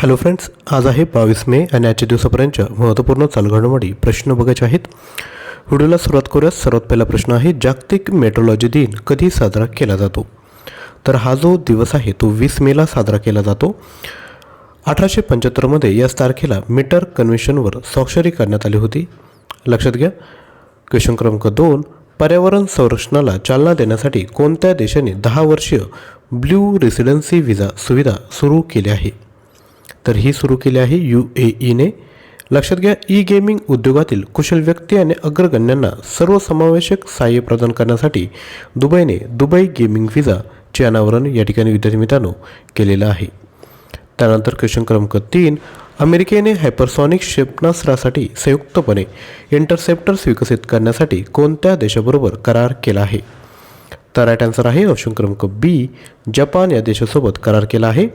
Hello friends आज आहे बावीस मे आणि आजच्या दिवसापर्यंतच्या महत्त्वपूर्ण चालघडामोडी प्रश्न बघायचे आहेत. व्हिडिओला सुरुवात करूयात. सर्वात पहिला प्रश्न आहे जागतिक मेट्रोलॉजी दिन कधी साजरा केला जातो? तर हा जो दिवस आहे तो वीस मेला साजरा केला जातो. अठराशे पंच्याहत्तरमध्ये याच तारखेला मीटर कन्व्हेन्शनवर स्वाक्षरी करण्यात आली होती. लक्षात घ्या. क्वेश्चन क्रमांक दोन पर्यावरण संरक्षणाला चालना देण्यासाठी कोणत्या देशाने दहा वर्षीय ब्ल्यू रेसिडेन्सी व्हिसा सुविधा सुरू केली आहे? तर ही सुरू केली आहे यू ए ईने लक्षात घ्या ई गेमिंग उद्योगातील कुशल व्यक्ती आणि अग्रगण्यांना सर्वसमावेशक सहाय्य प्रदान करण्यासाठी दुबईने दुबई गेमिंग व्हिसाचे अनावरण या ठिकाणी विद्यार्थी मित्रांनो केलेलं आहे. त्यानंतर क्वेश्चन क्रमांक तीन अमेरिकेने हायपरसॉनिक क्षेपणास्त्रासाठी संयुक्तपणे इंटरसेप्टर्स विकसित करण्यासाठी कोणत्या देशाबरोबर करार केला आहे? तर राईट आन्सर आहे. ऑप्शन क्रमांक बी जपान या देशासोबत करार केला आहे.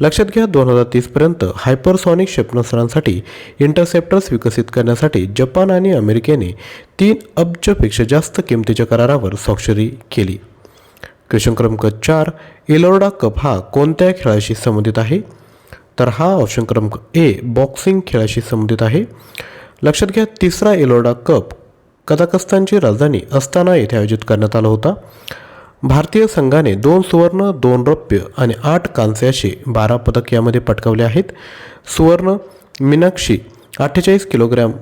लक्षात घ्या दोन हजार तीसपर्यंत हायपरसॉनिक क्षेपणास्त्रांसाठी इंटरसेप्टर्स विकसित करण्यासाठी जपान आणि अमेरिकेने तीन अब्जपेक्षा जास्त किमतीच्या करारावर स्वाक्षरी केली. क्वेश्चन क्रमांक चार इलोर्डा कप हा कोणत्या खेळाशी संबंधित आहे? तर हा ऑप्शन क्रमांक ए बॉक्सिंग खेळाशी संबंधित आहे. लक्षात घ्या तिसरा इलोर्डा कप कझाकस्तानची राजधानी अस्ताना येथे आयोजित करण्यात आला होता. भारतीय संघाने दोन सुवर्ण दोन रौप्य आणि आठ कांस्य असे बारा पदक यामध्ये पटकावले आहेत. सुवर्ण मीनाक्षी अठ्ठेचाळीस किलोग्रॅम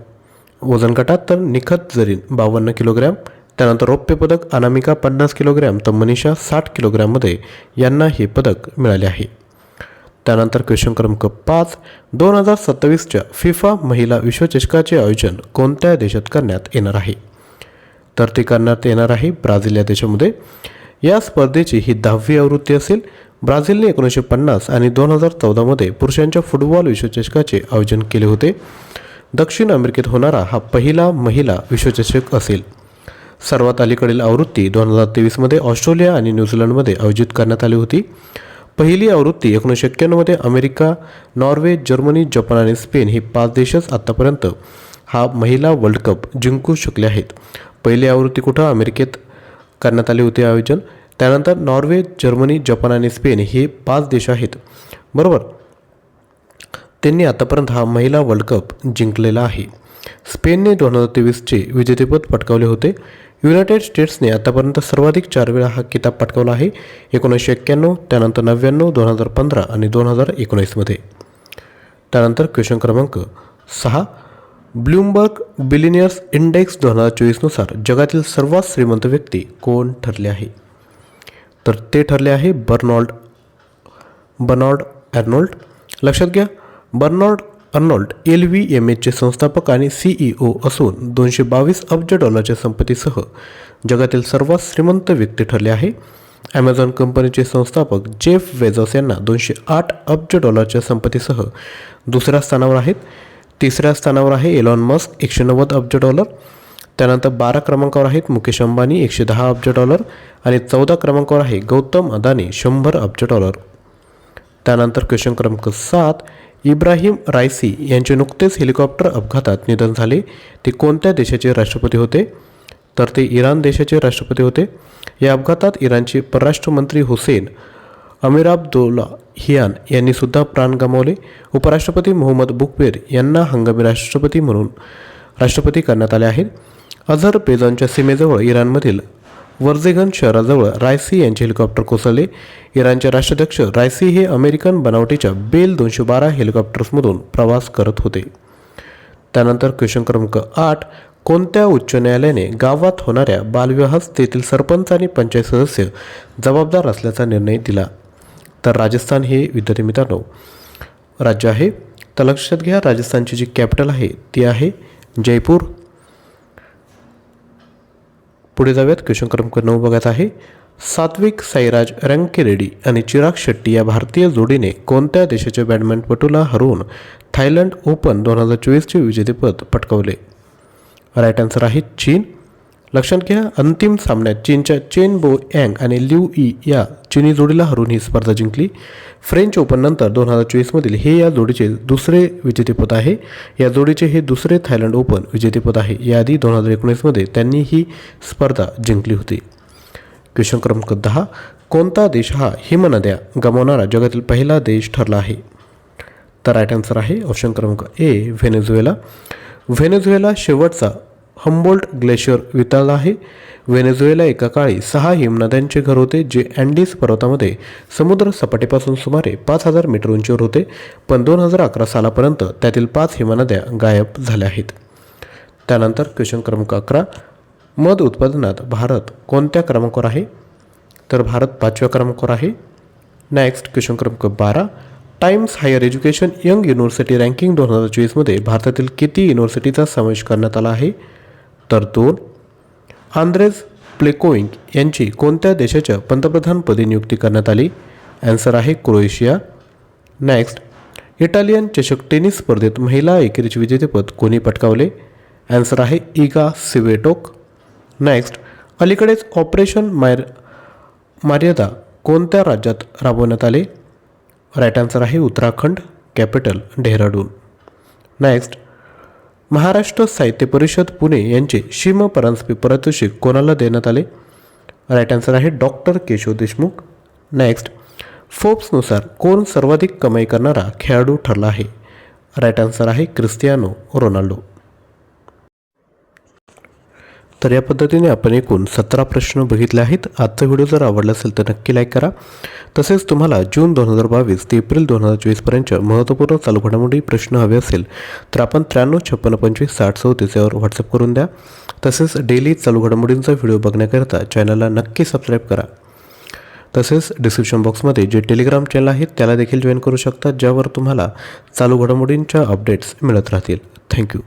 वजन गटात तर निखत जरीन बावन्न किलोग्रॅम त्यानंतर रौप्य पदक अनामिका पन्नास किलोग्रॅम तर मनीषा साठ किलोग्रॅममध्ये यांना हे पदक मिळाले आहे. त्यानंतर क्वेश्चन क्रमांक पाच दोन हजार सत्तावीसच्या फिफा महिला विश्वचषकाचे आयोजन कोणत्या देशात करण्यात येणार आहे? तर ते करण्यात येणार आहे ब्राझील या देशामध्ये. या स्पर्धेची ही दहावी आवृत्ती असेल. ब्राझीलने एकोणीसशे पन्नास आणि दोन हजार चौदामध्ये पुरुषांच्या फुटबॉल विश्वचषकाचे आयोजन केले होते. दक्षिण अमेरिकेत होणारा हा पहिला महिला विश्वचषक असेल. सर्वात अलीकडील आवृत्ती दोन हजार तेवीसमध्ये ऑस्ट्रेलिया आणि न्यूझीलंडमध्ये आयोजित करण्यात आली होती. पहिली आवृत्ती एकोणीसशे एक्क्याण्णवमध्ये अमेरिका नॉर्वे जर्मनी जपान आणि स्पेन ही पाच देशच आत्तापर्यंत हा महिला वर्ल्ड कप जिंकू शकले आहेत. पहिली आवृत्ती कुठं? अमेरिकेत करण्यात आली होते आयोजन. त्यानंतर नॉर्वे जर्मनी जपान आणि स्पेन हे पाच देश आहेत. बरोबर? त्यांनी आतापर्यंत हा महिला वर्ल्ड कप जिंकलेला आहे. स्पेनने दोन हजार तेवीसचे विजेतेपद पटकावले होते. युनायटेड स्टेट्सने आतापर्यंत सर्वाधिक चार वेळा हा किताब पटकावला आहे. एकोणीसशे एक्क्याण्णव त्यानंतर नव्याण्णव दोन हजार पंधरा आणि दोन हजार एकोणीसमध्ये. त्यानंतर क्वेश्चन क्रमांक सहा ब्लूमबर्ग बिलिनियर्स इंडेक्स दोन हजार चोवीसनुसार जगातील सर्वात श्रीमंत व्यक्ती कोण ठरले आहे? तर ते ठरले आहे बर्नॉल्ड बर्नॉल्ड ॲर्नॉल्ड लक्षात घ्या Bernard Arnault L V M एचचे संस्थापक आणि सीईओ असून दोनशे बावीस अब्ज डॉलरच्या संपत्तीसह जगातील सर्वात श्रीमंत व्यक्ती ठरले आहे. ॲमेझॉन कंपनीचे संस्थापक जेफ वेझॉस यांना दोनशे आठ अब्ज डॉलरच्या संपत्तीसह दुसऱ्या स्थानावर आहेत. तिसऱ्या स्थानावर आहे एलॉन मस्क एकशे नव्वद अब्ज डॉलर. त्यानंतर बारा क्रमांकावर आहेत मुकेश अंबानी एकशे दहा अब्ज डॉलर. आणि चौदा क्रमांकावर आहे गौतम अदानी शंभर अब्ज डॉलर. त्यानंतर क्वेश्चन क्रमांक सात इब्राहिम रायसी यांचे नुकतेच हेलिकॉप्टर अपघातात निधन झाले. ते कोणत्या देशाचे राष्ट्रपती होते? तर ते इराण देशाचे राष्ट्रपती होते. या अपघातात इराणचे परराष्ट्र मंत्री हुसेन अमिराबदोला हियान यांनी सुद्धा प्राण गमावले. उपराष्ट्रपती मोहम्मद बुकवेर यांना हंगामी राष्ट्रपती म्हणून राष्ट्रपती करण्यात आले आहेत. अझरबैजानच्या सीमेजवळ इराणमधील वर्जेगन शहराजवळ रायसी यांचे हेलिकॉप्टर कोसळले. इराणचे राष्ट्राध्यक्ष रायसी हे अमेरिकन बनावटीच्या बेल दोनशे बारा हेलिकॉप्टर्समधून प्रवास करत होते. त्यानंतर क्वेश्चन क्रमांक आठ कोणत्या उच्च न्यायालयाने गावात होणाऱ्या बालविवाहास तेथील सरपंच आणि पंचायत सदस्य जबाबदार असल्याचा निर्णय दिला? तर राजस्थान हे विद्यार्थी मित्रांनो राज्य आहे. तर लक्षात घ्या राजस्थानची जी कॅपिटल आहे ती आहे जयपूर. पुढे जाऊयात. क्वेश्चन क्रमांक नऊ बघत आहे. सात्विक साईराज रंकिरेड्डी आणि चिराग शेट्टी या भारतीय जोडीने कोणत्या देशाच्या बॅडमिंटनपटूला हरवून थायलंड ओपन दोन हजार चोवीसचे विजेतेपद पटकावले? राईट आन्सर आहे चीन. लक्षात घ्या अंतिम सामन्यात चीनच्या चेन बो यँग आणि ल्यू ई या चिनी जोडीला हरून ही स्पर्धा जिंकली. फ्रेंच ओपननंतर दोन हजार चोवीसमधील हे या जोडीचे दुसरे विजेतेपद आहे. या जोडीचे हे दुसरे थायलंड ओपन विजेतेपद आहे. याआधी दोन हजार एकोणीसमध्ये त्यांनी ही स्पर्धा जिंकली होती. क्वेश्चन क्रमांक दहा कोणता देश हा हिमनद्या गमावणारा जगातील पहिला देश ठरला आहे? तर राईट आन्सर आहे ऑप्शन क्रमांक ए व्हेनेझुएला. व्हेनेझुएला शेवटचा हम्बोल्ट ग्लेशियर वितळला आहे. व्हेनेझुएला एका काळी सहा हिमनद्यांचे घर होते जे अँडीज पर्वतामध्ये समुद्र सपाटीपासून सुमारे पाच हजार मीटर उंचीवर होते पण दोन हजार अकरा सालापर्यंत त्यातील पाच हिमनद्या गायब झाल्या आहेत. त्यानंतर क्वेश्चन क्रमांक अकरा मध उत्पादनात भारत कोणत्या क्रमांकावर आहे? तर भारत पाचव्या क्रमांकावर आहे. नेक्स्ट क्वेश्चन क्रमांक बारा Times Higher Education young university ranking दोन हजार चोवीसमध्ये भारतातील किती युनिव्हर्सिटीचा समावेश करण्यात आला आहे? तर आंद्रेज प्लेकोइंग यांची कोणत्या देशाच्या पंतप्रधानपदी नियुक्ती करण्यात आली? ॲन्सर आहे क्रोएशिया. नेक्स्ट इटालियन चषक टेनिस स्पर्धेत महिला एकेरीचे विजेतेपद कोणी पटकावले? ॲन्सर आहे इगा सिवेटोक. नेक्स्ट अलीकडेच ऑपरेशन मायर मर्यादा कोणत्या राज्यात राबवण्यात आले? राईट आन्सर आहे उत्तराखंड कॅपिटल डेहराडून. नेक्स्ट महाराष्ट्र साहित्य परिषद पुणे यांचे शिम परांजपे पारितोषिक कोणाला देण्यात आले? राईट आन्सर आहे डॉक्टर केशव देशमुख. नेक्स्ट फोर्ब्सनुसार कोण सर्वाधिक कमाई करणारा खेळाडू ठरला आहे? राईट आन्सर आहे क्रिस्टियानो रोनाल्डो. तर या पद्धतीने आपण एकूण सतरा प्रश्न बघितले आहेत. आजचा व्हिडिओ जर आवडला असेल तर नक्की लाईक करा. तसेच तुम्हाला जून दोन हजार बावीस ते एप्रिल दोन हजार चोवीसपर्यंत महत्त्वपूर्ण चालू घडामोडी प्रश्न हवे असेल तर आपण त्र्याण्णव छप्पन्न पंचवीस साठ चौतीस यावर व्हॉट्सअप करून द्या. तसेच डेली चालू घडामोडींचा व्हिडिओ बघण्याकरिता चॅनलला नक्की सबस्क्राईब करा. तसेच डिस्क्रिप्शन बॉक्समध्ये जे टेलिग्राम चॅनल आहेत त्याला देखील जॉईन करू शकता ज्यावर तुम्हाला चालू घडामोडींच्या अपडेट्स मिळत राहतील. थँक्यू